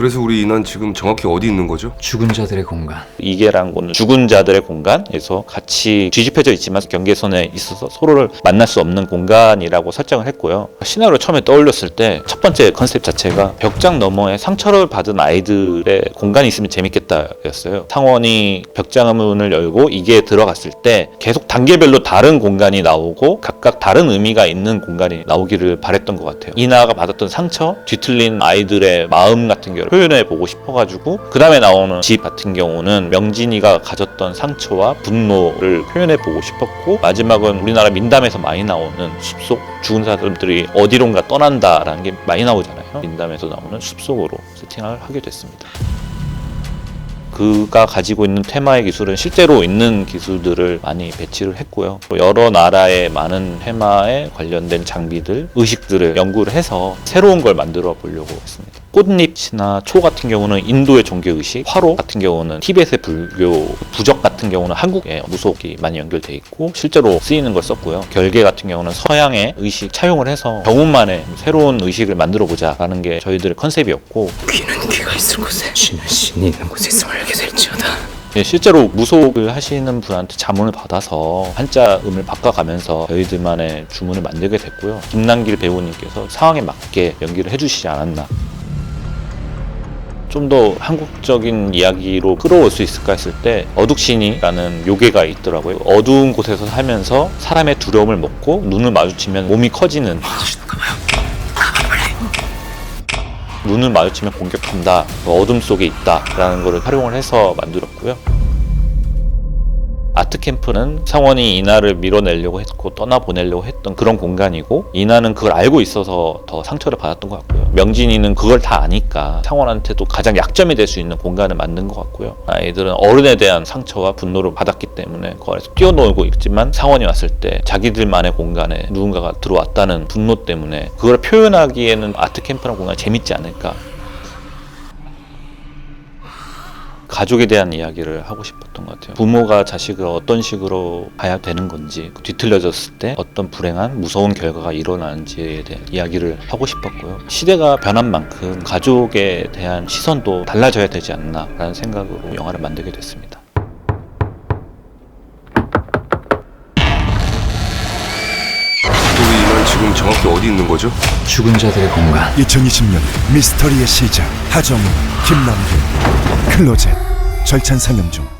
그래서 우리 인원 지금 정확히 어디 있는 거죠? 죽은 자들의 공간. 이계란 곳은 죽은 자들의 공간에서 같이 뒤집혀져 있지만 경계선에 있어서 서로를 만날 수 없는 공간이라고 설정을 했고요. 시나리오 처음에 떠올렸을 때 첫 번째 컨셉 자체가 벽장 너머에 상처를 받은 아이들의 공간이 있으면 재밌겠다였어요. 상원이 벽장 문을 열고 이게 들어갔을 때 계속 단계별로 다른 공간이 나오고 각각 다른 의미가 있는 공간이 나오기를 바랬던 것 같아요. 이나가 받았던 상처, 뒤틀린 아이들의 마음 같은 경우를 표현해 보고 싶어가지고 그 다음에 나오는 집 같은 경우는 명진이가 가졌던 상처와 분노를 표현해 보고 싶었고 마지막은 우리나라 민담에서 많이 나오는 숲속 죽은 사람들이 어디론가 떠난다라는 게 많이 나오잖아요. 민담에서 나오는 숲속으로 세팅을 하게 됐습니다. 그가 가지고 있는 테마의 기술은 실제로 있는 기술들을 많이 배치를 했고요. 또 여러 나라의 많은 테마에 관련된 장비들, 의식들을 연구를 해서 새로운 걸 만들어 보려고 했습니다. 꽃잎이나 초 같은 경우는 인도의 종교 의식, 화로 같은 경우는 티벳의 불교, 부적 같은 경우는 한국의 무속이 많이 연결돼 있고 실제로 쓰이는 걸 썼고요. 결계 같은 경우는 서양의 의식 차용을 해서 경운만의 새로운 의식을 만들어 보자라는 게 저희들의 컨셉이었고 귀는 귀가 있을 곳에 신은 신이 있는 곳에 될지어다. 예, 실제로 무속을 하시는 분한테 자문을 받아서 한자 음을 바꿔가면서 저희들만의 주문을 만들게 됐고요. 김남길 배우님께서 상황에 맞게 연기를 해주시지 않았나. 좀 더 한국적인 이야기로 끌어올 수 있을까 했을 때 어둑신이라는 요괴가 있더라고요. 어두운 곳에서 살면서 사람의 두려움을 먹고 눈을 마주치면 몸이 커지는 눈을 마주치면 공격한다. 뭐 어둠 속에 있다라는 것을 활용을 해서 만들었고요. 아트 캠프는 상원이 이나를 밀어내려고 했고 떠나보내려고 했던 그런 공간이고 이나는 그걸 알고 있어서 더 상처를 받았던 것 같고요. 명진이는 그걸 다 아니까 상원한테도 가장 약점이 될 수 있는 공간을 만든 것 같고요. 아이들은 어른에 대한 상처와 분노를 받았기 때문에 그 안에서 뛰어놀고 있지만 상원이 왔을 때 자기들만의 공간에 누군가가 들어왔다는 분노 때문에 그걸 표현하기에는 아트 캠프라는 공간이 재밌지 않을까 가족에 대한 이야기를 하고 싶었던 것 같아요. 부모가 자식을 어떤 식으로 봐야 되는 건지, 뒤틀려졌을 때 어떤 불행한 무서운 결과가 일어나는지에 대한 이야기를 하고 싶었고요. 시대가 변한 만큼 가족에 대한 시선도 달라져야 되지 않나라는 생각으로 영화를 만들게 됐습니다. 우리 지금 정확히 어디 있는 거죠? 죽은 자들의 공간. 2020년 미스터리의 시작 하정우, 김남길, 클로젯 절찬 상영 중